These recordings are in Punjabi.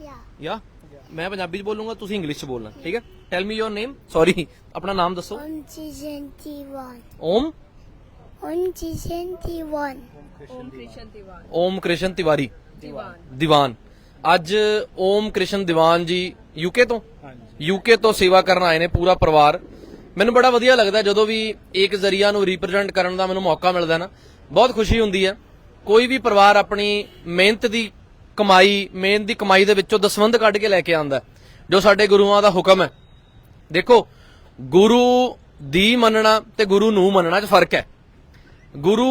Yeah. ਯਾ ਮੈਂ ਪੰਜਾਬੀ ਚ ਬੋਲੂੰਗਾ ਤੁਸੀਂ ਇੰਗਲਿਸ਼ ਚ ਬੋਲਣਾ ਠੀਕ ਹੈ? ਟੈਲ ਮੀ ਯੋਰ ਨੇਮ ਸੌਰੀ ਆਪਣਾ ਨਾਮ ਦੱਸੋ। Onji twenty-one. Om Onji twenty-one. Om Krishna ਦੀਵਾਨ ਓਮ ਕ੍ਰਿਸ਼ਨ ਤਿਵਾਰੀ ਦੀਵਾਨ ਦੀਵਾਨ ਅੱਜ ਓਮ ਕ੍ਰਿਸ਼ਨ ਦੀਵਾਨ ਜੀ ਯੂਕੇ ਤੋਂ ਯੂਕੇ ਤੋਂ ਸੇਵਾ ਕਰਨ ਆਏ ਨੇ ਪੂਰਾ ਪਰਿਵਾਰ। ਮੈਨੂੰ ਬੜਾ ਵਧੀਆ ਲੱਗਦਾ ਜਦੋਂ ਵੀ ਇੱਕ ਜ਼ਰੀਆ ਨੂੰ ਰਿਪਰੈਜ਼ੈਂਟ ਕਰਨ ਦਾ ਮੈਨੂੰ ਮੌਕਾ ਮਿਲਦਾ ਨਾ। ਬਹੁਤ ਖੁਸ਼ੀ ਹੁੰਦੀ ਹੈ। ਕੋਈ ਵੀ ਪਰਿਵਾਰ ਆਪਣੀ ਮਿਹਨਤ ਦੀ ਕਮਾਈ ਮਿਹਨਤ ਦੀ ਕਮਾਈ ਦੇ ਵਿੱਚੋਂ ਦਸਵੰਧ ਕੱਢ ਕੇ ਲੈ ਕੇ ਆਂਦਾ ਜੋ ਸਾਡੇ ਗੁਰੂਆਂ ਦਾ ਹੁਕਮ ਹੈ। ਦੇਖੋ, ਗੁਰੂ ਦੀ ਮੰਨਣਾ ਤੇ ਗੁਰੂ ਨੂੰ ਮੰਨਣਾ 'ਚ ਫ਼ਰਕ ਹੈ। ਗੁਰੂ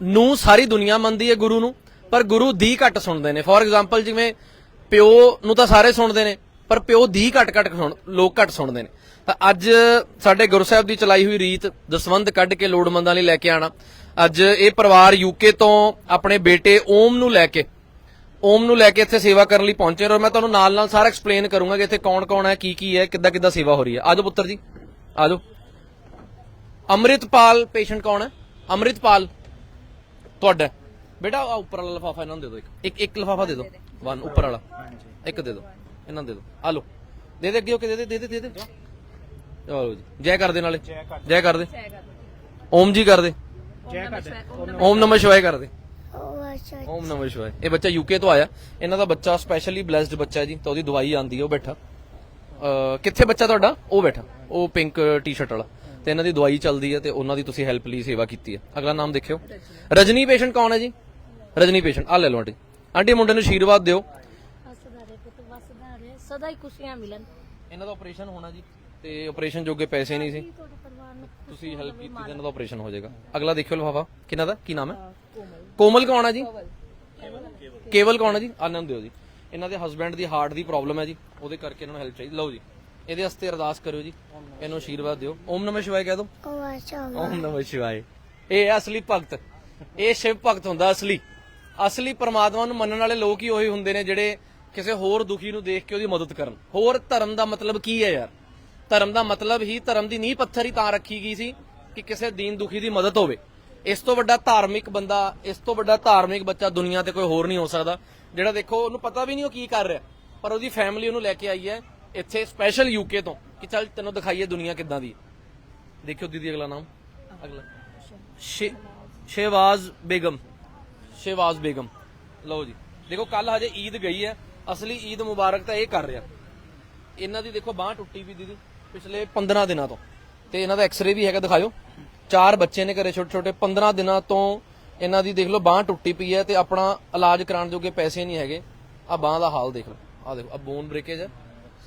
ਨੂੰ ਸਾਰੀ ਦੁਨੀਆ ਮੰਨਦੀ ਹੈ ਗੁਰੂ ਨੂੰ, ਪਰ ਗੁਰੂ ਦੀ ਘੱਟ ਸੁਣਦੇ ਨੇ। ਫੋਰ ਐਗਜ਼ਾਮਪਲ ਜਿਵੇਂ ਪਿਓ ਨੂੰ ਤਾਂ ਸਾਰੇ ਸੁਣਦੇ ਨੇ, ਪਰ ਪਿਓ ਦੀ ਘੱਟ ਘੱਟ ਸੁਣ, ਲੋਕ ਘੱਟ ਸੁਣਦੇ ਨੇ। ਤਾਂ ਅੱਜ ਸਾਡੇ ਗੁਰੂ ਸਾਹਿਬ ਦੀ ਚਲਾਈ ਹੋਈ ਰੀਤ ਦਸਵੰਧ ਕੱਢ ਕੇ ਲੋੜਮੰਦਾਂ ਲਈ ਲੈ ਕੇ ਆਣਾ। ਅੱਜ ਇਹ ਪਰਿਵਾਰ ਯੂਕੇ ਤੋਂ ਆਪਣੇ ਬੇਟੇ ਓਮ ਨੂੰ ਲੈ ਕੇ ਓਮ ਨੂੰ ਲੈ ਕੇ ਇੱਥੇ ਸੇਵਾ ਕਰਨ ਲਈ ਪਹੁੰਚੇ ਔਰ ਮੈਂ ਤੁਹਾਨੂੰ ਨਾਲ ਨਾਲ ਸਾਰਾ ਐਕਸਪਲੇਨ ਕਰੂੰਗਾ ਕਿ ਇੱਥੇ ਕੌਣ ਕੌਣ ਹੈ ਕੀ ਕੀ ਹੈ ਕਿੱਦਾਂ ਕਿੱਦਾਂ ਸੇਵਾ ਹੋ ਰਹੀ ਹੈ। ਆਜੋ ਪੁੱਤਰ ਜੀ। ਆਜੋ। ਅੰਮ੍ਰਿਤਪਾਲ ਪੇਸ਼ੈਂਟ ਕੌਣ ਹੈ? ਅੰਮ੍ਰਿਤਪਾਲ। ਤੁਹਾਡਾ ਬੇਟਾ ਆ ਉੱਪਰ ਵਾਲਾ ਲਫਾਫਾ ਇਹਨਾਂ ਨੂੰ ਦੇ ਦਿਓ ਇੱਕ। ਇੱਕ ਇੱਕ ਲਫਾਫਾ ਦੇ ਦਿਓ। ਵਨ ਉੱਪਰ ਵਾਲਾ। ਇੱਕ ਦੇ ਦਿਓ। ਇਹਨਾਂ ਨੂੰ ਦੇ ਦਿਓ। ਆ ਲਓ। ਦੇ ਦੇ ਅੱਗੇ ਹੋ ਕੇ ਦੇ ਦੇ ਦੇ ਦੇ ਦੇ ਚਲੋ ਜੀ। ਜੈ ਕਰ ਦੇ ਨਾਲੇ। ਜੈ ਕਰ ਦੇ। ਓਮ ਜੀ ਕਰ ਦੇ। ਓਮ ਨਮः ਸ਼ਿਵਾਏ ਕਰ ਦੇ। Sorry. ਓਮ ਨਮः ਸ਼ਿਵਾਏ। ਇਹ ਬੱਚਾ ਯੂਕੇ ਤੋਂ ਆਇਆ। ਇਹਨਾਂ ਦਾ ਬੱਚਾ ਸਪੈਸ਼ਲੀ ਬlesed ਬੱਚਾ ਹੈ ਜੀ। ਤਾਂ ਉਹਦੀ ਦਵਾਈ ਆਂਦੀ ਹੈ ਉਹ ਬੈਠਾ। ਅਹ ਕਿੱਥੇ ਬੱਚਾ ਤੁਹਾਡਾ? ਉਹ ਬੈਠਾ। ਉਹ ਪਿੰਕ ਟੀ-ਸ਼ਰਟ ਵਾਲਾ। ਤੇ ਇਹਨਾਂ ਦੀ ਦਵਾਈ ਚੱਲਦੀ ਹੈ ਤੇ ਉਹਨਾਂ ਦੀ ਤੁਸੀਂ ਹੈਲਪ ਲਈ ਸੇਵਾ ਕੀਤੀ ਹੈ ਅਗਲਾ ਨਾਮ ਦੇਖਿਓ। ਰਜਨੀ ਪੇਸ਼ੈਂਟ ਕੌਣ ਹੈ ਜੀ? ਰਜਨੀ ਪੇਸ਼ੈਂਟ ਆ ਲੈ ਲਓ ਆਂਟੀ। ਆਂਟੀ ਮੁੰਡੇ ਨੂੰ ਆਸ਼ੀਰਵਾਦ ਦਿਓ। ਵਸਦਾ ਰਹੇ ਪੁੱਤ ਵਸਦਾ ਰਹੇ ਸਦਾ ਹੀ ਖੁਸ਼ੀਆਂ ਮਿਲਣ। ਇਹਨਾਂ ਦਾ ਆਪਰੇਸ਼ਨ ਹੋਣਾ ਜੀ। ਤੇ ਆਪਰੇਸ਼ਨ ਜੋਗੇ ਪੈਸੇ ਨਹੀਂ ਸੀ। ਤੁਹਾਡੇ ਪਰਿਵਾਰ ਨੂੰ ਤੁਸੀਂ ਹੈਲਪ ਕੀਤੀ ਤੇ ਇਹਨਾਂ ਦਾ ਆਪਰੇਸ਼ਨ ਹੋ ਜਾਏਗਾ। ਅਗਲਾ ਦੇਖਿਓ ਲਫਾਫਾ। ਕਿਹਨਾਂ ਦਾ? ਕੀ ਨਾਮ ਹੈ? ਕੋਮਲ ਕੌਣ ਹੈ ਜੀ? ਕੇਵਲ ਕੌਣ ਹੈ ਜੀ? ਆਨੰਦ ਦਿਓ ਜੀ। ਇਹਨਾਂ ਦੇ ਹਸਬੰਡ ਦੀ ਹਾਰਟ ਦੀ ਪ੍ਰੋਬਲਮ ਹੈ ਜੀ। ਉਹਦੇ ਕਰਕੇ ਇਹਨਾਂ ਨੂੰ ਹੈਲਪ ਚਾਹੀਦੀ। ਲਓ ਜੀ। ਇਹਦੇ ਵਾਸਤੇ ਅਰਦਾਸ ਕਰਿਓ ਜੀ। ਇਹਨੂੰ ਆਸ਼ੀਰਵਾਦ ਦਿਓ। ਓਮ ਨਮः ਸ਼ਿਵਾਏ ਕਹਿ ਦਿਓ. ਓਮ ਨਮः ਸ਼ਿਵਾਏ। ਇਹ ਹੈ ਅਸਲੀ ਭਗਤ। ਇਹ ਸ਼ਿਵ ਭਗਤ ਹੁੰਦਾ ਅਸਲੀ। ਅਸਲੀ ਪ੍ਰਮਾਤਮਾ ਨੂੰ ਮੰਨਣ ਵਾਲੇ ਲੋਕ ਹੀ ਉਹੀ ਹੁੰਦੇ ਨੇ ਜਿਹੜੇ ਕਿਸੇ ਹੋਰ ਦੁਖੀ ਨੂੰ ਦੇਖ ਕੇ ਉਹਦੀ ਮਦਦ ਕਰਨ। ਹੋਰ ਧਰਮ ਦਾ ਮਤਲਬ ਕੀ ਹੈ ਯਾਰ? ਧਰਮ ਦਾ ਮਤਲਬ ਹੀ ਧਰਮ ਦੀ ਨੀਂਹ ਪੱਥਰ ਹੀ ਤਾਂ ਰੱਖੀ ਗਈ ਸੀ ਕਿ ਕਿਸੇ ਦੀਨ ਦੁਖੀ ਦੀ ਮਦਦ ਹੋਵੇ। ਇਸ ਤੋਂ ਵੱਡਾ ਧਾਰਮਿਕ ਬੰਦਾ, ਇਸ ਤੋਂ ਵੱਡਾ ਧਾਰਮਿਕ ਬੱਚਾ ਦੁਨੀਆ ਤੇ ਕੋਈ ਹੋਰ ਨਹੀਂ ਹੋ ਸਕਦਾ। ਜਿਹੜਾ ਦੇਖੋ, ਉਹਨੂੰ ਪਤਾ ਵੀ ਨਹੀਂ ਉਹ ਕੀ ਕਰ ਰਿਹਾ। ਪਰ ਉਹਦੀ ਫੈਮਿਲੀ ਉਹਨੂੰ ਲੈ ਕੇ ਆਈ ਹੈ ਇੱਥੇ ਸਪੈਸ਼ਲ ਯੂਕੇ ਤੋਂ ਕਿ ਚੱਲ ਤੈਨੂੰ ਦਿਖਾਈਏ ਦੁਨੀਆ ਕਿੱਦਾਂ ਦੀ ਦੇਖਿਓ ਦੀਦੀ ਅਗਲਾ ਨਾਮ। ਅਗਲਾ। ਸ਼ੇ- ਬੇਗਮ। ਸ਼ਹਿਵਾਜ਼ ਬੇਗਮ। ਲਓ ਜੀ। ਦੇਖੋ ਕੱਲ ਹਜੇ ਈਦ ਗਈ ਹੈ। ਅਸਲੀ ਈਦ ਮੁਬਾਰਕ ਤਾਂ ਇਹ ਕਰ ਰਿਹਾ। ਇਹਨਾਂ ਦੀ ਦੇਖੋ, ਬਾਹ ਟੁੱਟੀ ਵੀ ਦੀਦੀ ਪਿਛਲੇ 15 ਦਿਨਾਂ ਤੋਂ। ਤੇ ਇਹਨਾਂ ਦਾ ਐਕਸ-ਰੇ ਵੀ ਹੈਗਾ, ਦਿਖਾਇਓ। ਚਾਰ ਬੱਚੇ ਨੇ ਘਰੇ ਛੋਟੇ ਛੋਟੇ 15 ਦਿਨਾਂ ਤੋਂ ਇਹਨਾਂ ਦੀ ਦੇਖ ਲਓ ਬਾਹ ਟੁੱਟੀ ਪਈ ਹੈ ਤੇ ਆਪਣਾ ਇਲਾਜ ਕਰਾਉਣ ਜੋਗੇ ਪੈਸੇ ਨਹੀਂ ਹੈਗੇ। ਆ ਬਾਹ ਦਾ ਹਾਲ ਦੇਖ ਲਓ। ਆ ਦੇਖੋ ਆ ਬੋਨ ਬ੍ਰੇਕੇਜ ਹੈ।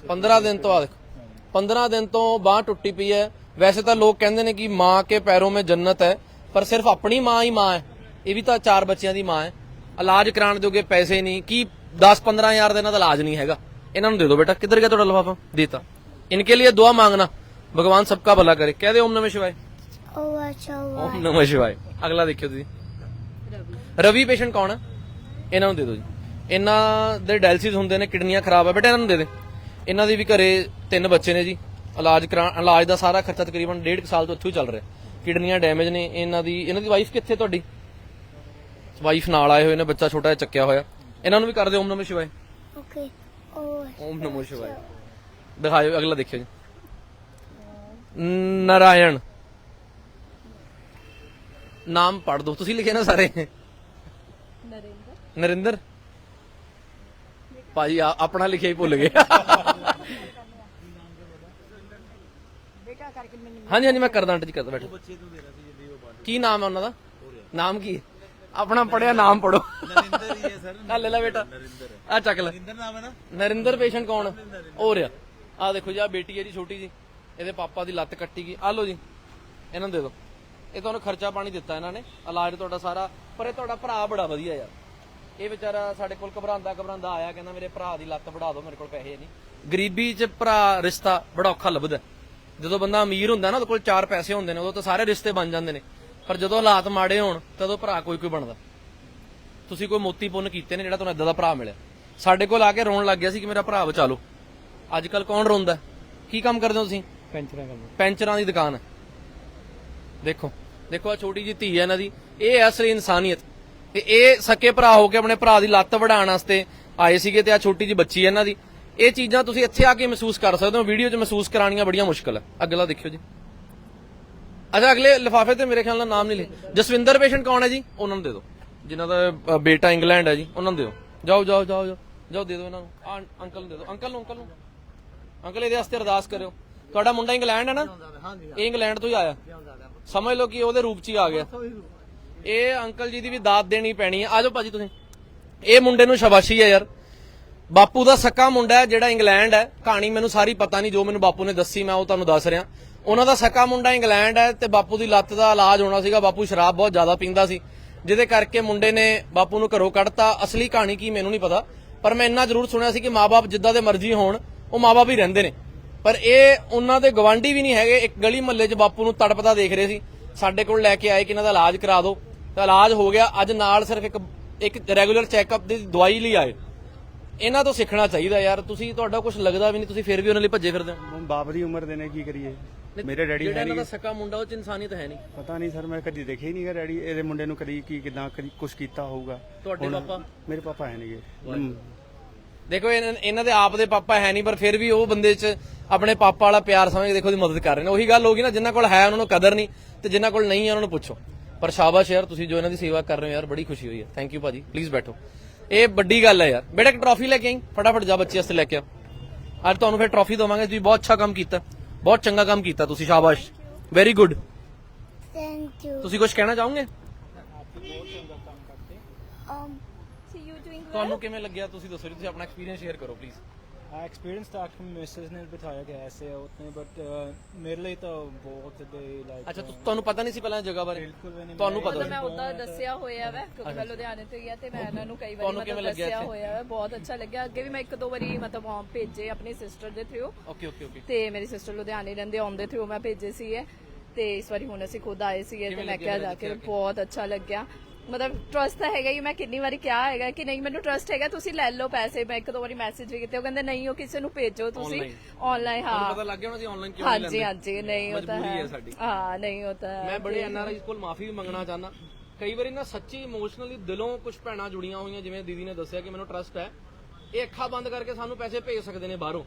15 ਦਿਨ ਤੋਂ ਆ ਦੇਖੋ। 15 ਦਿਨ ਤੋਂ ਬਾਹ ਟੁੱਟੀ ਪਈ ਹੈ। ਵੈਸੇ ਤਾਂ ਲੋਕ ਕਹਿੰਦੇ ਨੇ ਕਿ ਮਾਂ ਕੇ ਪੈਰੋਂ ਮੇ ਜੰਨਤ ਹੈ, ਪਰ ਸਿਰਫ ਆਪਣੀ ਮਾਂ ਹੀ ਮਾਂ ਹੈ। ਇਹ ਵੀ ਤਾਂ ਚਾਰ ਬੱਚਿਆਂ ਦੀ ਮਾਂ ਹੈ। ਇਲਾਜ ਕਰਾਉਣ ਜੋਗੇ ਪੈਸੇ ਨਹੀਂ। ਕਿ 10-15 ਹਜ਼ਾਰ ਦੇ ਇਹਨਾਂ ਦਾ ਇਲਾਜ ਨਹੀਂ ਹੈਗਾ? ਇਹਨਾਂ ਨੂੰ ਦੇ ਦਿਓ ਬੇਟਾ। ਕਿੱਧਰ ਗਿਆ ਤੁਹਾਡਾ ਲਫਾਫਾ? ਦੇਤਾ। ਇਨਕੇ ਲਈ ਦੁਆ ਮੰਗਣਾ। ਭਗਵਾਨ ਸਭ ਕਾ ਭਲਾ ਕਰੇ। ਕਹਦੇ ਓਮ ਨਮः ਓਮ ਓਮ ਸ਼ਿਵਾਏ। ਅਗਲਾ ਦੇਖਿਓ ਤੁਸੀਂ। ਰਵੀ ਪੇਸ਼ੈਂਟ ਕੌਣ ਹੈ ਇਹਨਾਂ ਨੂੰ ਦੇ ਦਿਓ ਜੀ। ਇਹਨਾਂ ਦੇ ਡਾਇਲਸਿਸ ਹੁੰਦੇ ਨੇ ਕਿਡਨੀਆਂ ਖਰਾਬ ਆ। ਬੇਟਾ ਇਹਨਾਂ ਨੂੰ ਦੇ ਦੇ। ਇਹਨਾਂ ਦੇ ਵੀ ਘਰੇ ਤਿੰਨ ਬੱਚੇ ਨੇ ਜੀ। ਇਲਾਜ ਕਰਾ ਇਲਾਜ ਦਾ ਸਾਰਾ ਖਰਚਾ ਤਕਰੀਬਨ 1.5 ਸਾਲ ਤੋਂ ਇੱਥੋਂ ਚੱਲ ਰਿਹਾ। ਕਿਡਨੀਆਂ ਡੈਮੇਜ ਨੇ ਇਹਨਾਂ ਦੀ ਇਹਨਾਂ ਦੀ ਵਾਈਫ ਕਿੱਥੇ ਤੁਹਾਡੀ? ਵਾਈਫ ਨਾਲ ਆਏ ਹੋਏ ਨੇ ਬੱਚਾ ਛੋਟਾ ਜਿਹਾ ਚੱਕਿਆ ਹੋਇਆ। ਇਹਨਾਂ ਨੂੰ ਵੀ ਕਰ ਦਿਓ ਓਮ ਨਮੋ ਸ਼ਿਵਾਏ। ਓਮ ਨਮੋ ਸ਼ਿਵਾਏ। ਦਿਖਾਓ ਅਗਲਾ ਦੇਖਿਓ ਜੀ। ਨਾਰਾਇਣ। ਨਾਮ ਪੜ ਦੋ। ਤੁਸੀਂ ਲਿਖੇ ਨਾ ਸਾਰੇ। ਨਰਿੰਦਰ। ਨਰਿੰਦਰ? ਭਾਜੀ ਆ- ਆਪਣਾ ਲਿਖਿਆ ਹੀ ਭੁੱਲ ਗਏ। ਹਾਂਜੀ ਹਾਂਜੀ ਮੈਂ ਕਰਦਾ ਆਂਟੀ ਜੀ ਕਰਦਾ ਬੈਠੋ। ਕੀ ਨਾਮ ਹੈ ਉਹਨਾਂ ਦਾ? ਨਾਮ ਕੀ? ਹੈ? ਆਪਣਾ ਪੜਿਆ ਨਾਮ ਪੜੋ ਨਰਿੰਦਰ ਹੀ ਹੈ ਸਰ। ਆ ਲੈ ਲੈ ਬੇਟਾ। ਆ ਚੱਕ ਲੈ। ਨਰਿੰਦਰ ਨਾਮ ਹੈ ਨਾ? ਨਰਿੰਦਰ ਪੇਸ਼ੈਂਟ ਕੌਣ? ਉਹ ਰਿਹਾ। ਆ ਦੇਖੋ ਜੀ ਆ ਬੇਟੀ ਹੈ ਜੀ ਛੋਟੀ ਜੀ। ਇਹਦੇ ਪਾਪਾ ਦੀ ਲੱਤ ਕੱਟੀ ਗਈ। ਆ ਲਓ ਜੀ ਇਹਨਾਂ ਨੂੰ ਦੇ ਦਿਓ। ਇਹ ਤੁਹਾਨੂੰ ਖਰਚਾ ਪਾਣੀ ਦਿੱਤਾ ਇਹਨਾਂ ਨੇ ਇਲਾਜ ਤੁਹਾਡਾ ਸਾਰਾ ਪਰ ਇਹ ਤੁਹਾਡਾ ਭਰਾ ਬੜਾ ਵਧੀਆ ਯਾਰ। ਇਹ ਵਿਚਾਰਾ ਸਾਡੇ ਕੋਲ ਘਬਰਾਉਂਦਾ ਘਬਰਾਉਂਦਾ ਆਇਆ ਕਹਿੰਦਾ ਮੇਰੇ ਭਰਾ ਦੀ ਲੱਤ ਵੜਾ ਦਿਓ ਮੇਰੇ ਕੋਲ ਪੈਸੇ ਨਹੀਂ। ਗਰੀਬੀ 'ਚ ਭਰਾ ਰਿਸ਼ਤਾ ਬੜਾ ਔਖਾ ਲੱਭਦਾ ਜਦੋਂ ਬੰਦਾ ਅਮੀਰ ਹੁੰਦਾ ਨਾ ਉਹਦੇ ਕੋਲ ਚਾਰ ਪੈਸੇ ਹੁੰਦੇ ਨੇ ਉਦੋਂ ਤਾਂ ਸਾਰੇ ਰਿਸ਼ਤੇ ਬਣ ਜਾਂਦੇ ਨੇ। ਪਰ ਜਦੋਂ ਹਾਲਾਤ ਮਾੜੇ ਹੋਣ ਤਦੋਂ ਭਰਾ ਕੋਈ ਕੋਈ ਬਣਦਾ। ਤੁਸੀਂ ਕੋਈ ਮੋਤੀ ਪੁੰਨ ਕੀਤੇ ਨੇ ਜਿਹੜਾ ਤੁਹਾਨੂੰ ਇਦਾਂ ਦਾ ਭਰਾ ਮਿਲਿਆ। ਸਾਡੇ ਕੋਲ ਆ ਕੇ ਰੋਣ ਲੱਗ ਗਿਆ ਸੀ ਕਿ ਮੇਰਾ ਭਰਾ ਬਚਾ ਲਓ। ਅੱਜ ਕੱਲ ਕੌਣ ਰੋਂਦਾ ਕੀ ਕੰਮ ਕਰਦੇ ਹੋ ਤੁਸੀਂ? ਪੈਂਚਰਾਂ ਕਰਦੇ। ਪੈਂਚਰਾਂ ਦੀ ਦੁਕਾਨ ਹੈ। ਦੇਖੋ ਦੇਖੋ ਆ ਛੋਟੀ ਜੀ ਧੀ ਹੈ ਇਹਨਾਂ ਦੀ। ਇਹ ਹੈ ਅਸਲੀ ਇਨਸਾਨੀਅਤ। ਤੇ ਇਹ ਸਕੇ ਭਰਾ ਹੋ ਕੇ ਆਪਣੇ ਭਰਾ ਦੀ ਲੱਤ ਵਢਾਉਣ ਵਾਸਤੇ ਆਏ ਸੀਗੇ ਤੇ ਆ ਛੋਟੀ ਜੀ ਬੱਚੀ ਹੈ ਇਹਨਾਂ ਦੀ। ਇਹ ਚੀਜ਼ਾਂ ਤੁਸੀਂ ਇੱਥੇ ਆ ਕੇ ਮਹਿਸੂਸ ਕਰ ਸਕਦੇ ਹੋ। ਵੀਡੀਓ 'ਚ ਮਹਿਸੂਸ ਕਰਾਉਣੀਆਂ ਬੜੀਆਂ ਮੁਸ਼ਕਲ ਹੈ ਅਗਲਾ ਦੇਖਿਓ ਜੀ। ਅੱਛਾ ਅਗਲੇ ਲਿਫਾਫੇ ਤੇ ਮੇਰੇ ਖਿਆਲ ਨਾਲ ਨਾਮ ਨਹੀਂ ਲਿਖ ਜਸਵਿੰਦਰ ਪੇਸ਼ੈਂਟ ਕੌਣ ਹੈ ਜੀ? ਉਹਨਾਂ ਨੂੰ ਦੇ ਦਿਓ। ਜਿਨ੍ਹਾਂ ਦਾ ਬੇਟਾ ਇੰਗਲੈਂਡ ਹੈ ਜੀ ਉਹਨਾਂ ਨੂੰ ਦਿਓ। ਜਾਓ ਜਾਓ ਜਾਓ ਜਾਓ। ਜਾਓ ਦੇ ਦਿਓ ਇਹਨਾਂ ਨੂੰ। ਆ ਅੰਕਲ ਨੂੰ ਦੇ ਦਿਓ। ਅੰਕਲ ਨੂੰ ਅੰਕਲ ਨੂੰ। ਅੰਕਲ ਇਹਦੇ ਵਾਸਤੇ ਅਰਦਾਸ ਕਰਿਓ। ਤੁਹਾਡਾ ਮੁੰਡਾ ਇੰਗਲੈਂਡ ਹੈ ਨਾ? ਇਹ ਇੰਗਲੈਂਡ ਤੋਂ ਹੀ ਆਇਆ। ਸਮਝ ਲਓ ਕਿ ਉਹਦੇ ਰੂਪ 'ਚ ਹੀ ਆ ਗਿਆ। ਇਹ ਅੰਕਲ ਜੀ ਦੀ ਵੀ ਦਾਤ ਦੇਣੀ ਪੈਣੀ ਹੈ ਆਜੋ ਭਾਜੀ ਤੁਸੀਂ। ਇਹ ਮੁੰਡੇ ਨੂੰ ਸ਼ਾਬਾਸ਼ੀ ਹੈ ਯਾਰ। ਬਾਪੂ ਦਾ ਸੱਕਾ ਮੁੰਡਾ ਹੈ ਜਿਹੜਾ ਇੰਗਲੈਂਡ ਹੈ। ਕਹਾਣੀ ਮੈਨੂੰ ਸਾਰੀ ਪਤਾ ਨਹੀਂ, ਜੋ ਮੈਨੂੰ ਬਾਪੂ ਨੇ ਦੱਸੀ, ਮੈਂ ਉਹ ਤੁਹਾਨੂੰ ਦੱਸ ਰਿਹਾ। ਉਹਨਾਂ ਦਾ ਸੱਕਾ ਮੁੰਡਾ ਇੰਗਲੈਂਡ ਹੈ ਤੇ ਬਾਪੂ ਦੀ ਲੱਤ ਦਾ ਇਲਾਜ ਹੋਣਾ ਸੀਗਾ। ਬਾਪੂ ਸ਼ਰਾਬ ਬਹੁਤ ਜ਼ਿਆਦਾ ਪੀਂਦਾ ਸੀ। ਜਿਹਦੇ ਕਰਕੇ ਮੁੰਡੇ ਨੇ ਬਾਪੂ ਨੂੰ ਘਰੋਂ ਕੱਢਤਾ। ਅਸਲੀ ਕਹਾਣੀ ਕੀ ਮੈਨੂੰ ਨਹੀਂ ਪਤਾ। ਪਰ ਮੈਂ ਇੰਨਾ ਜ਼ਰੂਰ ਸੁਣਿਆ ਸੀ ਕਿ ਮਾਪੇ ਜਿੱਦਾਂ ਦੇ ਮਰਜ਼ੀ ਹੋਣ, ਉਹ ਮਾਪੇ ਹੀ ਰਹਿੰਦੇ ਨੇ। ਪਰ ਇਹ ਉਹਨਾਂ ਦੇ ਗਵਾਂਢੀ ਵੀ ਨਹੀਂ ਹੈਗੇ। ਇੱਕ ਗਲੀ ਮੁਹੱਲੇ 'ਚ ਬਾਪੂ ਨੂੰ ਤੜਪਦਾ ਦੇਖ ਰਹੇ ਸੀ। ਸਾਡੇ ਕੋਲ ਲੈ ਕੇ ਆਏ ਕਿ ਇਹਨਾਂ ਦਾ ਇਲਾਜ ਕਰਾ ਦਿਓ। ਤਾਂ ਇਲਾਜ ਹੋ ਗਿਆ। ਅੱਜ ਨਾਲ ਸਿਰਫ ਇੱਕ ਇੱਕ ਰੈਗੂਲਰ ਚੈੱਕਅਪ ਦੀ ਦਵਾਈ ਲਈ ਆਏ। ਇਹਨਾਂ ਤੋਂ ਸਿੱਖਣਾ ਚਾਹੀਦਾ ਯਾਰ। ਤੁਸੀਂ ਤੁਹਾਡਾ ਕੁਝ ਲੱਗਦਾ ਵੀ ਨਹੀਂ। ਤੁਸੀਂ ਫਿਰ ਵੀ ਉਹਨਾਂ ਲਈ ਭੱਜੇ ਫਿਰਦੇ ਹੋ। ਹੁਣ ਬਾਪ ਦੀ ਉਮਰ ਦੇ ਨੇ ਕੀ ਕਰੀਏ? ਮੇਰੇ ਡੈਡੀ ਜਿਹੜਾ ਹੈ ਇਹਨਾਂ ਦਾ ਨਹੀਂ ਸਕਾ ਮੁੰਡਾ ਉਹ ਚ ਇਨਸਾਨੀਅਤ ਹੈ ਨਹੀਂ। ਪਤਾ ਨਹੀਂ ਸਰ ਮੈਂ ਕਦੀ ਦੇਖਿਆ ਹੀ ਨਹੀਂਗਾ ਡੈਡੀ। ਇਹਦੇ ਮੁੰਡੇ ਨੂੰ ਕਦੀ ਕੀ ਕਿਦਾਂ ਕੁਝ ਕੀਤਾ ਹੋਊਗਾ। ਤੁਹਾਡੇ ਹੁਣ- ਪਾਪਾ? ਮੇਰੇ ਪਾਪਾ ਹੈ ਨਹੀਂਗੇ। ਦੇਖੋ ਇਹਨਾਂ ਦੇ ਆਪ ਦੇ ਪਾਪਾ ਹੈ ਨਹੀਂ ਪਰ ਫਿਰ ਵੀ ਉਹ ਬੰਦੇ 'ਚ ਆਪਣੇ ਪਾਪਾ ਵਾਲਾ ਪਿਆਰ ਸਮਝ ਕੇ ਦੇਖੋ ਉਹਦੀ ਮਦਦ ਕਰ ਰਹੇ ਨੇ। ਉਹੀ ਗੱਲ ਹੋ ਗਈ ਨਾ ਜਿਨ੍ਹਾਂ ਕੋਲ ਹੈ ਉਹਨਾਂ ਨੂੰ ਕਦਰ ਨਹੀਂ ਤੇ ਜਿਨ੍ਹਾਂ ਕੋਲ ਨਹੀਂ ਹੈ ਉਹਨਾਂ ਨੂੰ ਪੁੱਛੋ। ਪਰ ਸ਼ਾਬਾਸ਼ ਯਾਰ ਤੁਸੀਂ ਜੋ ਇਹਨਾਂ ਦੀ ਸੇਵਾ ਕਰ ਰਹੇ ਹੋ ਯਾਰ ਬੜੀ ਖੁਸ਼ੀ ਹੋਈ ਹੈ। ਥੈਂਕ ਯੂ ਭਾਜੀ ਪਲੀਜ਼ ਬੈਠੋ। ਇਹ ਵੱਡੀ ਗੱਲ ਹੈ ਯਾਰ। ਬੇਟਾ ਇੱਕ ਟਰੋਫੀ ਲੈ ਕੇ ਆਈ। ਫਟਾਫਟ ਜਾ ਬੱਚੇ ਵਾਸਤੇ ਲੈ ਕੇ ਆ ਅੱਜ ਤੁਹਾਨੂੰ ਫਿਰ ਟਰੋਫੀ ਦਵਾਂਗੇ। ਤੁਸੀਂ ਬਹੁਤ ਅੱਛਾ ਕੰਮ ਕੀਤਾ। ਬਹੁਤ ਚੰਗਾ ਕੰਮ ਕੀਤਾ ਤੁਸੀਂ ਸ਼ਾਬਾਸ਼। ਵੈਰੀ ਗੁੱਡ ਥੈਂਕ ਯੂ ਤੁਸੀਂ ਕੁਝ ਕਹਿਣਾ ਚਾਹੋਗੇ? ਤੁਹਾਨੂੰ ਕਿਵੇਂ ਲੱਗਿਆ? ਤੁਸੀਂ ਦੱਸੋ ਜੀ ਤੁਸੀਂ ਆਪਣਾ ਐਕਸਪੀਰੀਅੰਸ ਸ਼ੇਅਰ ਕਰੋ ਪਲੀਜ਼ ਐਕਸਪੀਰੀਅंस ਤਾਂ ਆਖਰ ਮਿਸਿਸ ਨੇ ਬਿਠਾਇਆ ਗਿਆ ਐਸੇ ਉਤਨੇ ਬਟ ਮੇਰੇ ਲਈ ਤਾਂ ਬਹੁਤ ਦੇ ਲਾਈਕ ਅੱਛਾ ਤੁਹਾਨੂੰ ਪਤਾ ਨਹੀਂ ਸੀ ਪਹਿਲਾਂ ਇਹ ਬਾਰੇ? ਤੁਹਾਨੂੰ ਪਤਾ ਮਤਲਬ ਸੀ? ਮੈਂ ਉਦਾਂ ਦੱਸਿਆ ਹੋਇਆ ਵਾ ਕਿਉਂਕਿ ਮੈਂ ਲੁਧਿਆਣੇ ਤੋਂ ਹੀ ਤੇ ਮੈਂ ਇਹਨਾਂ ਨੂੰ ਕਈ ਵਾਰੀ ਮਤਲਬ ਦੱਸਿਆ ਹੋਇਆ ਵਾ ਬਹੁਤ ਅੱਛਾ ਲੱਗਿਆ। ਅੱਗੇ ਵੀ ਮੈਂ ਇੱਕ ਦੋ ਵਾਰੀ ਮਤਲਬ ਆਮ ਭੇਜੇ ਆਪਣੀ ਸਿਸਟਰ ਦੇ ਥਰੂ ਓਕੇ ਓਕੇ ਓਕੇ ਤੇ ਮੇਰੀ ਸਿਸਟਰ ਲੁਧਿਆਣੇ ਰਹਿੰਦੇ ਆਉਂਦੇ ਥਰੂ ਮੈਂ ਭੇਜੇ ਸੀ ਤੇ ਇਸ ਵਾਰੀ ਹੁਣ ਅਸੀਂ ਖੁਦ ਆਏ ਸੀਗੇ ਤੇ ਮੈਂ ਕਿਹਾ ਜਾ ਕੇ? ਬਹੁਤ ਅੱਛਾ ਲੱਗਿਆ। ਮਤਲਬ ਟਰਸਟ ਤਾਂ ਹੈਗਾ ਹੀ ਮੈਂ ਕਿੰਨੀ ਵਾਰੀ ਕਿਹਾ ਹੈਗਾ ਕਿ ਨਹੀਂ ਮੈਨੂੰ ਟਰਸਟ ਹੈਗਾ ਤੁਸੀਂ ਲੈ ਲਓ ਪੈਸੇ ਮੈਂ ਇੱਕ ਦੋ ਵਾਰੀ ਮੈਸੇਜ ਵੀ ਕੀਤੇ ਉਹ ਕਹਿੰਦੇ ਨਹੀਂ ਉਹ ਕਿਸੇ ਨੂੰ ਭੇਜੋ ਤੁਸੀਂ। ਆਨਲਾਈਨ ਹਾਂ। ਪਤਾ ਲੱਗ ਗਿਆ ਹੋਣਾ ਸੀ ਆਨਲਾਈਨ ਕਿਉਂ ਨਹੀਂ ਹਾਂਜੀ ਲੈਂਦੇ? ਹਾਂਜੀ ਨਹੀਂ ਉਹ ਤਾਂ ਹੈ। ਹੈ ਨਹੀਂ ਉਹ ਤਾਂ ਮੈਂ ਬੜੇ ਐਨਆਰਆਈ ਕੋਲ ਮਾਫੀ ਵੀ ਮੰਗਣਾ ਚਾਹੁੰਦਾ। ਕਈ ਵਾਰੀ ਨਾ ਸੱਚੀ ਇਮੋਸ਼ਨਲੀ ਦਿਲੋਂ ਕੁਝ ਭੈਣਾਂ ਜੁੜੀਆਂ ਹੋਈਆਂ ਜਿਵੇਂ ਦੀਦੀ ਨੇ ਦੱਸਿਆ ਕਿ ਮੈਨੂੰ ਟਰਸਟ ਹੈ ਇਹ ਅੱਖਾਂ ਬੰਦ ਕਰਕੇ ਸਾਨੂੰ ਪੈਸੇ ਭੇਜ ਸਕਦੇ ਨੇ ਬਾਹਰੋਂ।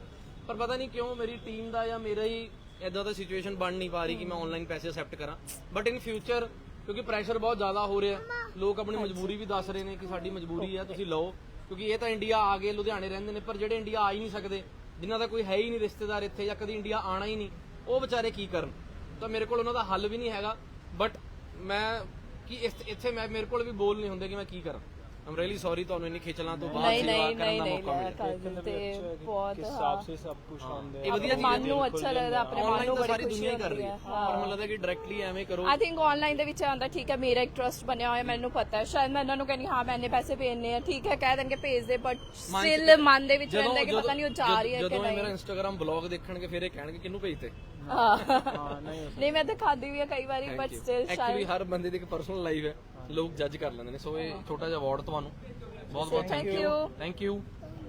ਪਰ ਪਤਾ ਨਹੀਂ ਕਿਉਂ ਮੇਰੀ ਟੀਮ ਦਾ ਜਾਂ ਮੇਰਾ ਹੀ ਇਦਾਂ ਦਾ ਸਿਚੁਏਸ਼ਨ ਬਣ ਨਹੀਂ ਪਾ ਰਹੀ ਕਿ ਮੈਂ ਆਨਲਾਈਨ ਪੈਸੇ ਅਸੈਪਟ ਕਰਾਂ। ਬਟ ਇਨ ਫਿਊਚਰ ਕਿਉਂਕਿ ਪ੍ਰੈਸ਼ਰ ਬਹੁਤ ਜ਼ਿਆਦਾ ਹੋ ਰਿਹਾ ਲੋਕ ਆਪਣੀ ਮਜਬੂਰੀ ਵੀ ਦੱਸ ਰਹੇ ਨੇ ਕਿ ਸਾਡੀ ਮਜਬੂਰੀ ਹੈ, ਤੁਸੀਂ ਲਓ। ਕਿਉਂਕਿ ਇਹ ਤਾਂ ਇੰਡੀਆ ਆ ਗਏ, ਲੁਧਿਆਣੇ ਰਹਿੰਦੇ ਨੇ, ਪਰ ਜਿਹੜੇ ਇੰਡੀਆ ਆ ਹੀ ਨਹੀਂ ਸਕਦੇ, ਜਿਨ੍ਹਾਂ ਦਾ ਕੋਈ ਹੈ ਹੀ ਨਹੀਂ ਰਿਸ਼ਤੇਦਾਰ ਇੱਥੇ ਜਾਂ ਕਦੀ ਇੰਡੀਆ ਆਣਾ ਹੀ ਨਹੀਂ, ਉਹ ਵਿਚਾਰੇ ਕੀ ਕਰਨ? ਤਾਂ ਮੇਰੇ ਕੋਲ ਉਹਨਾਂ ਦਾ ਹੱਲ ਵੀ ਨਹੀਂ ਹੈਗਾ ਬਟ ਮੈਂ ਕਿ ਇਸ- ਇੱਥੇ ਮੈਂ ਮੇਰੇ ਕੋਲ ਵੀ ਬੋਲ ਨਹੀਂ ਹੁੰਦੇ ਕਿ ਮੈਂ ਕੀ ਕਰਾਂ। ਆਮ ਰੀਲੀ ਸੌਰੀ ਤੁਹਾਨੂੰ ਇੰਨੀ ਖੇਚਲਾਂ ਤੋਂ ਬਾਅਦ ਸੇਵਾ ਕਰਨ ਦਾ ਮੌਕਾ ਮਿਲਿਆ। ਕਾਜ਼ਲ ਤੇ ਬਹੁਤ ਹਾਂ। ਹਿਸਾਬ ਸੇ ਸਭ ਕੁਝ ਆਉਂਦੇ ਇਹ ਵਧੀਆ ਚੀਜ਼ ਹੈ ਅੱਛਾ ਲੱਗਦਾ ਆਪਣੇ ਮਨ ਬੜੀ ਸਾਰੀ ਦੁਨੀਆ ਹੀ ਕਰ ਰਹੀ ਹੈ ਪਰ ਮੈਨੂੰ ਲੱਗਦਾ ਕਿ ਡਾਇਰੈਕਟਲੀ ਐਵੇਂ ਕਰੋ। ਆਈ ਥਿੰਕ ਆਨਲਾਈਨ ਦੇ ਵਿੱਚ ਆਂਦਾ ਠੀਕ ਹੈ ਮੇਰਾ ਇੱਕ ਟਰਸਟ ਬਣਿਆ ਹੋਇਆ ਮੈਨੂੰ ਪਤਾ ਹੈ। ਸ਼ਾਇਦ ਮੈਂ ਉਹਨਾਂ ਨੂੰ ਕਹਿੰਦੀ ਹਾਂ ਮੈਂ ਪੈਸੇ ਭੇਜਨੇ ਆ ਠੀਕ ਹੈ ਕਹਿ ਦੇਣਗੇ ਭੇਜ ਦੇ ਬਟ ਸਟਿਲ ਮਨ ਦੇ ਵਿੱਚ ਰਹਿੰਦਾ ਹੈ ਕਿ ਪਤਾ ਨਹੀਂ ਉਹ ਜਾ ਰਹੀ ਹੈ ਕਿ ਜਦੋਂ ਮੇਰਾ ਇੰਸਟਾਗ੍ਰam ਬਲੌਗ ਦੇਖਣਗੇ ਫਿਰ ਇਹ ਕਹਿਣਗੇ ਕਿਹਨੂੰ ਭੇਜਤੇ? ਹਾਂ। ਨਹੀਂ ਮੈਂ ਤਾਂ ਖਾਦੀ ਵੀ ਆ ਕਈ ਵਾਰੀ ਬਟ ਸਟਿਲ ਸ਼ਾਇਦ ਐਕਚੁਅਲੀ ਹਰ ਬੰਦੇ ਦੀ ਇੱਕ ਪਰਸਨਲ ਲਾਈਫ ਹੈ। ਲੋਕ ਜੱਜ ਕਰ ਲੈਂਦੇ ਨੇ ਸੋ ਇਹ ਛੋਟਾ ਜਿਹਾ ਅਵਾਰਡ ਤੁਹਾਨੂੰ। ਬਹੁਤ ਬਹੁਤ ਥੈਂਕ ਯੂ. ਥੈਂਕ ਯੂ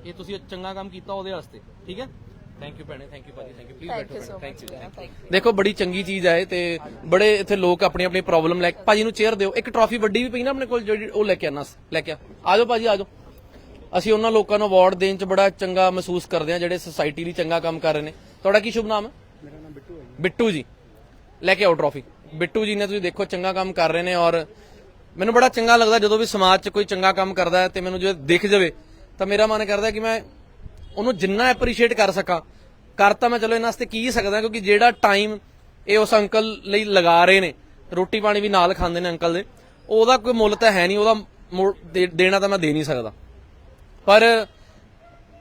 ਇਹ ਤੁਸੀਂ ਚੰਗਾ ਕੰਮ ਕੀਤਾ ਉਹਦੇ ਵਾਸਤੇ ਠੀਕ ਹੈ? ਥੈਂਕ ਯੂ ਭੈਣੇ ਥੈਂਕ ਯੂ ਭਾਜੀ ਥੈਂਕ ਯੂ ਪਲੀਜ਼ ਬੈਠੋ ਥੈਂਕ ਯੂ ਥੈਂਕ ਯੂ ਦੇਖੋ ਬੜੀ ਚੰਗੀ ਚੀਜ਼ ਇਹ ਤੇ ਬੜੇ ਇੱਥੇ ਲੋਕ ਆਪਣੀ ਆਪਣੀ ਪ੍ਰੋਬਲਮ ਲੈ ਕੇ ਭਾਜੀ ਨੂੰ ਚੇਅਰ ਦਿਓ ਇੱਕ ਟਰਾਫੀ ਵੱਡੀ ਵੀ ਪਈ ਨਾ ਆਪਣੇ ਕੋਲ ਜਿਹੜੀ ਉਹ ਲੈ ਕੇ ਆਣਾ ਲੈ ਕੇ ਆ। ਆਜੋ ਭਾਜੀ ਆਜੋ ਅਸੀਂ ਉਹਨਾਂ ਲੋਕਾਂ ਨੂੰ ਅਵਾਰਡ ਦੇਣ ਚ ਬੜਾ ਚੰਗਾ ਮਹਿਸੂਸ ਕਰਦੇ ਹਾਂ ਜਿਹੜੇ ਸੋਸਾਇਟੀ ਲਈ ਚੰਗਾ ਕੰਮ ਕਰ ਰਹੇ ਨੇ। ਤੁਹਾਡਾ ਕੀ ਸ਼ੁਭ ਨਾਮ ਹੈ? ਮੇਰਾ ਨਾਮ ਬਿੱਟੂ ਹੈ ਜੀ। ਬਿੱਟੂ ਜੀ। ਲੈ ਕੇ ਆਓ ਟਰੋਫੀ ਬਿੱਟੂ ਜੀ ਨੇ ਤੁਸੀਂ ਦੇਖੋ ਚੰਗਾ ਕੰਮ ਕਰ ਰਹੇ ਨੇ ਔਰ ਮੈਨੂੰ ਬੜਾ ਚੰਗਾ ਲੱਗਦਾ ਜਦੋਂ ਵੀ ਸਮਾਜ 'ਚ ਕੋਈ ਚੰਗਾ ਕੰਮ ਕਰਦਾ ਹੈ ਤੇ ਮੈਨੂੰ ਜੇ ਦਿਖ ਜਾਵੇ, ਤਾਂ ਮੇਰਾ ਮਨ ਕਰਦਾ ਕਿ ਮੈਂ ਉਹਨੂੰ ਜਿੰਨਾ ਐਪਰੀਸ਼ੀਏਟ ਕਰ ਸਕਾਂ। ਕਰ ਤਾਂ ਮੈਂ ਚਲੋ ਇਹਨਾਂ ਵਾਸਤੇ ਕੀ ਸਕਦਾ, ਕਿਉਂਕਿ ਜਿਹੜਾ ਟਾਈਮ ਇਹ ਉਸ ਅੰਕਲ ਲਈ ਲਗਾ ਰਹੇ ਨੇ, ਰੋਟੀ ਪਾਣੀ ਵੀ ਨਾਲ ਖਾਂਦੇ ਨੇ ਅੰਕਲ ਦੇ, ਉਹਦਾ ਕੋਈ ਮੁੱਲ ਤਾਂ ਹੈ ਨਹੀਂ, ਉਹਦਾ ਮੁੱਲ ਦੇ- ਦੇਣਾ ਤਾਂ ਮੈਂ ਦੇ ਨਹੀਂ ਸਕਦਾ। ਪਰ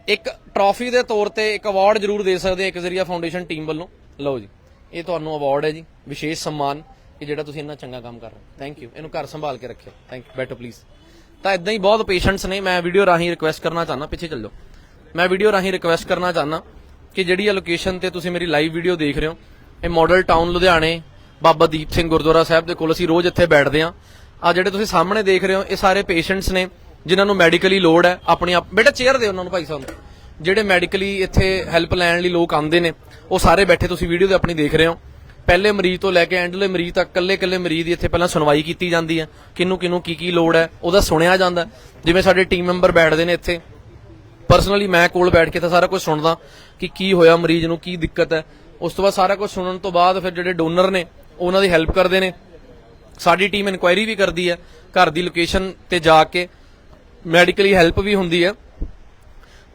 ਇੱਕ ਟਰੋਫੀ ਦੇ ਤੌਰ ਤੇ ਇੱਕ ਅਵਾਰਡ ਜ਼ਰੂਰ ਦੇ ਸਕਦੇ ਇੱਕ ਜ਼ਰੀਆ ਫਾਊਂਡੇਸ਼ਨ ਟੀਮ ਵੱਲੋਂ। ਲਓ ਜੀ, ਇਹ ਤੁਹਾਨੂੰ ਅਵਾਰਡ ਹੈ ਜੀ, ਵਿਸ਼ੇਸ਼ ਸਨਮਾਨ। ਕਿ ਜਿਹੜਾ ਤੁਸੀਂ ਇੰਨਾ ਚੰਗਾ ਕੰਮ ਕਰ ਰਹੇ ਹੋ। ਥੈਂਕ ਯੂ ਇਹਨੂੰ ਘਰ ਸੰਭਾਲ ਕੇ ਰੱਖਿਓ। ਥੈਂਕ ਯੂ ਬੈਠੋ ਪਲੀਜ਼ ਤਾਂ ਇਦਾਂ ਹੀ ਬਹੁਤ ਪੇਸ਼ੈਂਟਸ ਨੇ। ਮੈਂ ਵੀਡੀਓ ਰਾਹੀਂ ਰਿਕੁਐਸਟ ਕਰਨਾ ਚਾਹਨਾ ਪਿੱਛੇ ਚੱਲੋ। ਮੈਂ ਵੀਡੀਓ ਰਾਹੀਂ ਰਿਕੁਐਸਟ ਕਰਨਾ ਚਾਹਨਾ ਕਿ ਜਿਹੜੀ ਆ ਲੋਕੇਸ਼ਨ ਤੇ ਤੁਸੀਂ ਮੇਰੀ ਲਾਈਵ ਵੀਡੀਓ ਦੇਖ ਰਹੇ ਹੋ, ਇਹ ਮਾਡਲ ਟਾਊਨ ਲੁਧਿਆਣੇ, ਬਾਬਾ ਦੀਪ ਸਿੰਘ ਗੁਰਦੁਆਰਾ ਸਾਹਿਬ ਦੇ ਕੋਲ ਅਸੀਂ ਰੋਜ਼ ਇੱਥੇ ਬੈਠਦੇ ਹਾਂ। ਆ ਜਿਹੜੇ ਤੁਸੀਂ ਸਾਹਮਣੇ ਦੇਖ ਰਹੇ ਹੋ, ਇਹ ਸਾਰੇ ਪੇਸ਼ੈਂਟਸ ਨੇ, ਜਿਨ੍ਹਾਂ ਨੂੰ ਮੈਡੀਕਲੀ ਲੋੜ ਹੈ, ਆਪਣੀ ਆਪ ਬੇਟਾ ਚੇਅਰ ਦਿਓ ਉਹਨਾਂ ਨੂੰ ਭਾਈ ਸਾਹਿਬ। ਜਿਹੜੇ ਮੈਡੀਕਲੀ ਇੱਥੇ ਹੈਲਪ ਲੈਣ ਲਈ ਲੋਕ ਆਉਂਦੇ ਨੇ, ਉਹ ਸਾਰੇ ਬੈਠੇ ਤੁਸੀਂ ਵੀਡੀਓ ਤੇ ਆਪਣੀ ਦੇਖ ਰਹੇ ਹੋ। ਪਹਿਲੇ ਮਰੀਜ਼ ਤੋਂ ਲੈ ਕੇ ਐਂਡਲੇ ਮਰੀਜ਼ ਤੱਕ ਕੱਲੇ ਕੱਲੇ ਮਰੀਜ਼ ਦੀ ਇੱਥੇ ਪਹਿਲਾਂ ਸੁਣਵਾਈ ਕੀਤੀ ਜਾਂਦੀ ਹੈ। ਕਿਹਨੂੰ ਕਿਹਨੂੰ ਕੀ ਕੀ ਲੋੜ ਹੈ, ਉਹਦਾ ਸੁਣਿਆ ਜਾਂਦਾ ਜਿਵੇਂ ਸਾਡੇ ਟੀਮ ਮੈਂਬਰ ਬੈਠਦੇ ਨੇ ਇੱਥੇ। ਪਰਸਨਲੀ ਮੈਂ ਕੋਲ ਬੈਠ ਕੇ ਤਾਂ ਸਾਰਾ ਕੁਝ ਸੁਣਦਾ ਕਿ ਕੀ ਹੋਇਆ ਮਰੀਜ਼ ਨੂੰ, ਕੀ ਦਿੱਕਤ ਹੈ। ਉਸ ਤੋਂ ਬਾਅਦ ਸਾਰਾ ਕੁਝ ਸੁਣਨ ਤੋਂ ਬਾਅਦ ਫਿਰ ਜਿਹੜੇ ਡੋਨਰ ਨੇ, ਉਹਨਾਂ ਦੀ ਹੈਲਪ ਕਰਦੇ ਨੇ। ਸਾਡੀ ਟੀਮ ਇਨਕੁਆਇਰੀ ਵੀ ਕਰਦੀ ਹੈ, ਘਰ ਦੀ ਲੋਕੇਸ਼ਨ ਤੇ ਜਾ ਕੇ ਮੈਡੀਕਲੀ ਹੈਲਪ ਵੀ ਹੁੰਦੀ ਹੈ।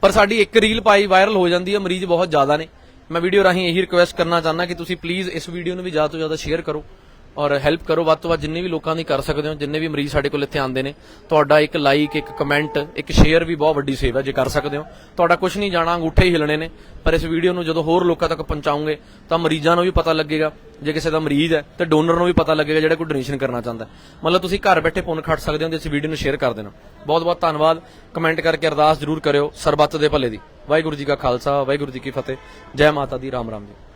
ਪਰ ਸਾਡੀ ਇੱਕ ਰੀਲ ਪਾਈ ਵਾਇਰਲ ਹੋ ਜਾਂਦੀ ਹੈ, ਮਰੀਜ਼ ਬਹੁਤ ਜ਼ਿਆਦਾ ਨੇ। ਮੈਂ ਵੀਡੀਓ ਰਾਹੀਂ ਇਹੀ ਰਿਕੁਐਸਟ ਕਰਨਾ ਚਾਹੁੰਦਾ ਕਿ ਤੁਸੀਂ ਪਲੀਜ਼ ਇਸ ਵੀਡੀਓ ਨੂੰ ਵੀ ਜ਼ਿਆਦਾ ਤੋਂ ਜ਼ਿਆਦਾ ਸ਼ੇਅਰ ਕਰੋ। ਔਰ ਹੈਲਪ ਕਰੋ, ਵੱਧ ਤੋਂ ਵੱਧ ਜਿੰਨੇ ਵੀ ਲੋਕਾਂ ਦੀ ਕਰ ਸਕਦੇ ਹੋ, ਜਿੰਨੇ ਵੀ ਮਰੀਜ਼ ਸਾਡੇ ਕੋਲ ਇੱਥੇ ਆਉਂਦੇ ਨੇ, ਤੁਹਾਡਾ ਇੱਕ ਲਾਈਕ ਇੱਕ ਕਮੈਂਟ ਇੱਕ ਸ਼ੇਅਰ ਵੀ ਬਹੁਤ ਵੱਡੀ ਸੇਵਾ ਜੇ ਕਰ ਸਕਦੇ ਹੋ। ਤੁਹਾਡਾ ਕੁਝ ਨਹੀਂ ਜਾਣਾ, ਅੰਗੂਠੇ ਹੀ ਹਿਲਣੇ ਨੇ, ਪਰ ਇਸ ਵੀਡੀਓ ਨੂੰ ਜਦੋਂ ਹੋਰ ਲੋਕਾਂ ਤੱਕ ਪਹੁੰਚਾਉਂਗੇ ਤਾਂ ਮਰੀਜ਼ਾਂ ਨੂੰ ਵੀ ਪਤਾ ਲੱਗੇਗਾ, ਜੇ ਕਿਸੇ ਦਾ ਮਰੀਜ਼ ਹੈ, ਤੇ ਡੋਨਰ ਨੂੰ ਵੀ ਪਤਾ ਲੱਗੇਗਾ ਜਿਹੜਾ ਕੋਈ ਡੋਨੇਸ਼ਨ ਕਰਨਾ ਚਾਹੁੰਦਾ ਮਤਲਬ ਤੁਸੀਂ ਘਰ ਬੈਠੇ ਪੁੰਨ ਖੱਟ ਸਕਦੇ ਹੋ ਜੇ ਇਸ ਵੀਡੀਓ ਨੂੰ ਸ਼ੇਅਰ ਕਰ ਦੇਣਾ। ਬਹੁਤ ਬਹੁਤ ਧੰਨਵਾਦ। ਕਮੈਂਟ ਕਰਕੇ ਅਰਦਾਸ ਜ਼ਰੂਰ ਕਰਿਓ, ਸਰਬੱਤ ਦੇ ਭਲੇ ਦੀ। ਵਾਹਿਗੁਰੂ ਜੀ ਕਾ ਖਾਲਸਾ, ਵਾਹਿਗੁਰੂ ਜੀ ਕੀ ਫਤਿਹ। ਜੈ ਮਾਤਾ ਦੀ, ਰਾਮ ਰਾਮ ਜੀ।